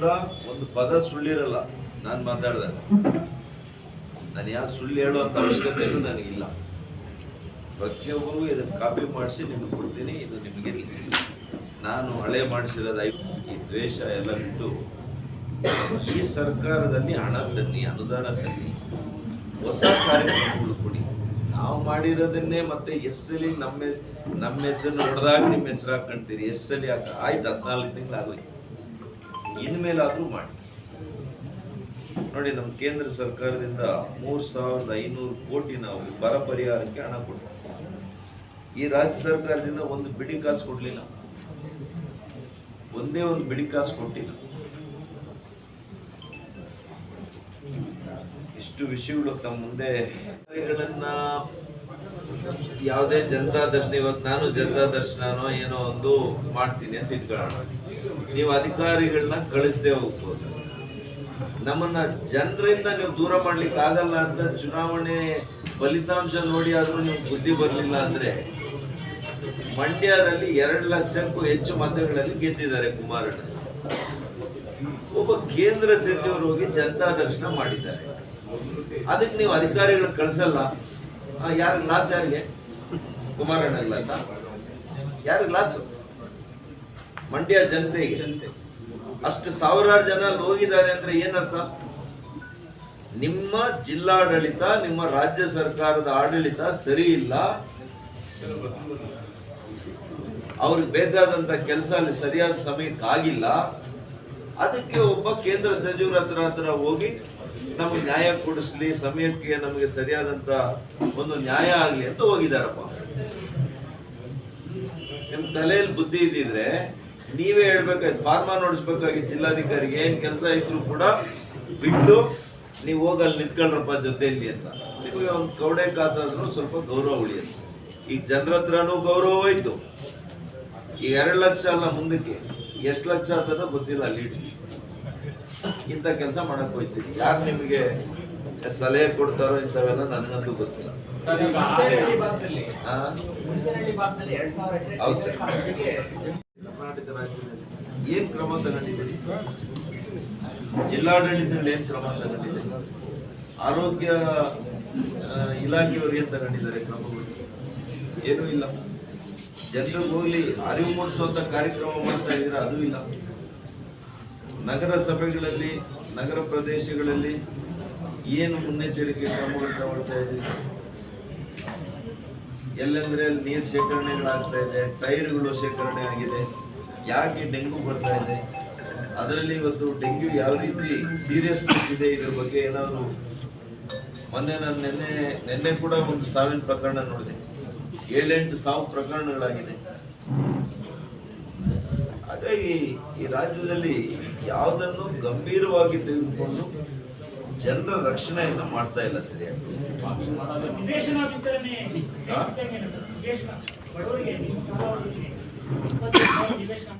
ಕೂಡ ಒಂದು ಪದ ಸುಳ್ಳಿರಲ್ಲ. ನಾನು ಮಾತಾಡಿದಾಗ ನಾನು ಯಾರು ಸುಳ್ಳು ಹೇಳುವಂಥ ಅವಶ್ಯಕತೆಯೂ ನನಗಿಲ್ಲ. ಪ್ರತಿಯೊಬ್ಬರಿಗೂ ಇದನ್ನು ಕಾಪಿ ಮಾಡಿಸಿ ನಿಮಗೆ ಕೊಡ್ತೀನಿ, ಇದು ನಿಮಗಿರಲಿ ನಾನು ಹಳೆ ಮಾಡಿಸಿರೋದು ಈ ದ್ವೇಷ ಎಲ್ಲ ಬಿಟ್ಟು ಈ ಸರ್ಕಾರದಲ್ಲಿ ಹಣ ತನ್ನಿ, ಅನುದಾನ ತನ್ನಿ, ಹೊಸ ಕಾರ್ಯಕ್ರಮಗಳು ಕೊಡಿ. ನಾವು ಮಾಡಿರೋದನ್ನೇ ಮತ್ತೆ ಎಸ್ ಎಲ್ಲಿ ನಮ್ಮ ನಮ್ಮ ಹೆಸರು ಹೊಡೆದಾಗ ನಿಮ್ಮ ಹೆಸರು ಹಾಕೊಂತೀರಿ ಎಸ್ ಎಲ್ಲಿ ಹಾಕ ಆಯ್ತು ಹದಿನಾಲ್ಕು ತಿಂಗಳು ಆಗೋಯ್ತು ಇನ್ಮೇಲಾದ್ರೂ ಮಾಡಿ. ನೋಡಿ, ನಮ್ಮ ಕೇಂದ್ರ ಸರ್ಕಾರದಿಂದ ಮೂರ್ ಸಾವಿರದ ಐನೂರು ಕೋಟಿ ನಾವು ಬರ ಪರಿಹಾರಕ್ಕೆ ಹಣ ಕೊಟ್ಟು ಈ ರಾಜ್ಯ ಸರ್ಕಾರದಿಂದ ಒಂದು ಬಿಡಿ ಕಾಸು ಕೊಡಲಿಲ್ಲ. ಒಂದೇ ಒಂದು ಬಿಡಿ ಕಾಸು ಕೊಟ್ಟಿಲ್ಲ. ಇಷ್ಟು ವಿಷಯಗಳು ತಮ್ಮ ಮುಂದೆ. ಯಾವುದೇ ಜನತಾ ದರ್ಶನ, ಇವತ್ತು ನಾನು ಜನತಾ ದರ್ಶನನೋ ಏನೋ ಒಂದು ಮಾಡ್ತೀನಿ ಅಂತ ಇಟ್ಕೊಳ್ಳೋಣ. ನೀವು ಅಧಿಕಾರಿಗಳನ್ನ ಕಳಿಸದೆ ಹೋಗ್ಬೋದು. ನಮ್ಮನ್ನ ಜನರಿಂದ ನೀವು ದೂರ ಮಾಡ್ಲಿಕ್ಕೆ ಆಗಲ್ಲ ಅಂತ ಚುನಾವಣೆ ಫಲಿತಾಂಶ ನೋಡಿ ಆದ್ರೂ ನಿಮ್ಗೆ ಬುದ್ಧಿ ಬರಲಿಲ್ಲ ಅಂದ್ರೆ ಮಂಡ್ಯದಲ್ಲಿ ಎರಡು ಲಕ್ಷಕ್ಕೂ ಹೆಚ್ಚು ಮತಗಳಲ್ಲಿ ಗೆದ್ದಿದ್ದಾರೆ ಕುಮಾರಣ್ಣ. ಒಬ್ಬ ಕೇಂದ್ರ ಸಚಿವರು ಹೋಗಿ ಜನತಾ ದರ್ಶನ ಮಾಡಿದ್ದಾರೆ. ಅದಕ್ಕೆ ನೀವು ಅಧಿಕಾರಿಗಳು ಕಳ್ಸಲ್ಲ. ಯಾರ ಗ್ಲಾಸ್ ಯಾರಿಗೆ? ಕುಮಾರಣ್ಣ ಗ್ಲಾಸ ಯಾರು ಗ್ಲಾಸು ಮಂಡ್ಯ ಜನತೆಗೆ. ಅಷ್ಟು ಸಾವಿರಾರು ಜನ ಅಲ್ಲಿ ಹೋಗಿದ್ದಾರೆ ಅಂದ್ರೆ ಏನರ್ಥ? ನಿಮ್ಮ ಜಿಲ್ಲಾಡಳಿತ, ನಿಮ್ಮ ರಾಜ್ಯ ಸರ್ಕಾರದ ಆಡಳಿತ ಸರಿ ಇಲ್ಲ. ಅವ್ರಿಗೆ ಬೇಕಾದಂತ ಕೆಲಸ ಅಲ್ಲಿ ಸರಿಯಾದ ಸಮಯಕ್ಕೆ ಆಗಿಲ್ಲ. ಅದಕ್ಕೆ ಒಬ್ಬ ಕೇಂದ್ರ ಸಚಿವರ ಹತ್ರ ಹತ್ರ ಹೋಗಿ ನಮಗೆ ನ್ಯಾಯ ಕೊಡಿಸ್ಲಿ, ಸಮಯಕ್ಕೆ ನಮಗೆ ಸರಿಯಾದಂತ ಒಂದು ನ್ಯಾಯ ಆಗ್ಲಿ ಅಂತ ಹೋಗಿದಾರಪ್ಪ ನಿಮ್ ತಲೆಯಲ್ಲಿ ಬುದ್ಧಿ ಇದ್ದಿದ್ರೆ ನೀವೇ ಹೇಳ್ಬೇಕಾಯ್ತು, ಫಾರ್ಮಾ ನೋಡಿಸ್ಬೇಕಾಗಿ ಜಿಲ್ಲಾಧಿಕಾರಿಗೆ ಏನ್ ಕೆಲಸ ಇದ್ರು ಕೂಡ ಬಿಟ್ಟು ನೀವು ಹೋಗಲ್ಲಿ ಅಲ್ಲಿ ನಿಂತ್ಕೊಳ್ರಪ್ಪ ಜೊತೆಯಲ್ಲಿ ಅಂತ. ನಿಮಗೆ ಒಂದು ಕೌಡೆ ಕಾಸಾದ್ರು ಸ್ವಲ್ಪ ಗೌರವ ಉಳಿಯುತ್ತೆ. ಈಗ ಜನರ ಹತ್ರನೂ ಗೌರವ ಹೋಯ್ತು. ಈಗ ಎರಡು ಲಕ್ಷ ಅಲ್ಲ ಮುಂದಕ್ಕೆ. ಎಷ್ಟು ಲಕ್ಷ ಅಂತ ಗೊತ್ತಿಲ್ಲ ಲೀಡ್ ಇಂಥ ಕೆಲಸ ಮಾಡಕ್ ಹೋಯ್ತೀವಿ. ಯಾರು ನಿಮಗೆ ಸಲಹೆ ಕೊಡ್ತಾರೋ ಇಂಥವೆಲ್ಲ ನನಗಂತೂ ಗೊತ್ತಿಲ್ಲ. ಕರ್ನಾಟಕ ರಾಜ್ಯದಲ್ಲಿ ಏನ್ ಕ್ರಮ ತಗೊಂಡಿದ್ದೀರಿ? ಜಿಲ್ಲಾಡಳಿತದಲ್ಲಿ ಏನ್ ಕ್ರಮ ತಗೊಂಡಿದೆ ಆರೋಗ್ಯ ಇಲಾಖೆಯವರಿಗೆ ಇಲಾಖೆಯವರು ಏನ್ ತಗೊಂಡಿದ್ದಾರೆ ಕ್ರಮಗಳು. ಏನೂ ಇಲ್ಲ. ಜನರಿಗೆ ಹೋಗ್ಲಿ ಅರಿವು ಮೂಡಿಸುವಂತ ಕಾರ್ಯಕ್ರಮ ಮಾಡ್ತಾ ಇದ್ರೆ ಅದು ಇಲ್ಲ. ನಗರ ಸಭೆಗಳಲ್ಲಿ ನಗರ ಪ್ರದೇಶಗಳಲ್ಲಿ ಏನು ಮುನ್ನೆಚ್ಚರಿಕೆ ಕ್ರಮಗಳು ತಗೊಳ್ತಾ ಇದ್ದೀವಿ ಎಲ್ಲೆಂದ್ರೆ ಅಲ್ಲಿ ನೀರು ಶೇಖರಣೆಗಳಾಗ್ತಾ ಇದೆ, ಟೈರ್ಗಳು ಶೇಖರಣೆ ಆಗಿದೆ, ಯಾಕೆ ಡೆಂಗು ಬರ್ತಾ ಇದೆ? ಅದರಲ್ಲಿ ಇವತ್ತು ಡೆಂಗ್ಯೂ ಯಾವ ರೀತಿ ಸೀರಿಯಸ್ನೆಸ್ ಇದೆ ಇದ್ರ ಬಗ್ಗೆ ಏನಾದರೂ ಮೊನ್ನೆ ನಾನು ನಿನ್ನೆ ನಿನ್ನೆ ಕೂಡ ಒಂದು ಸಾವಿನ ಪ್ರಕರಣ ನೋಡಿದೆ. ಏಳೆಂಟು ಸಾವು ಪ್ರಕರಣಗಳಾಗಿದೆ. ಹಾಗಾಗಿ ಈ ರಾಜ್ಯದಲ್ಲಿ ಯಾವುದನ್ನು ಗಂಭೀರವಾಗಿ ತೆಗೆದುಕೊಂಡು ಜನರ ರಕ್ಷಣೆಯನ್ನು ಮಾಡ್ತಾ ಇಲ್ಲ ಸರಿಯಾಗಿ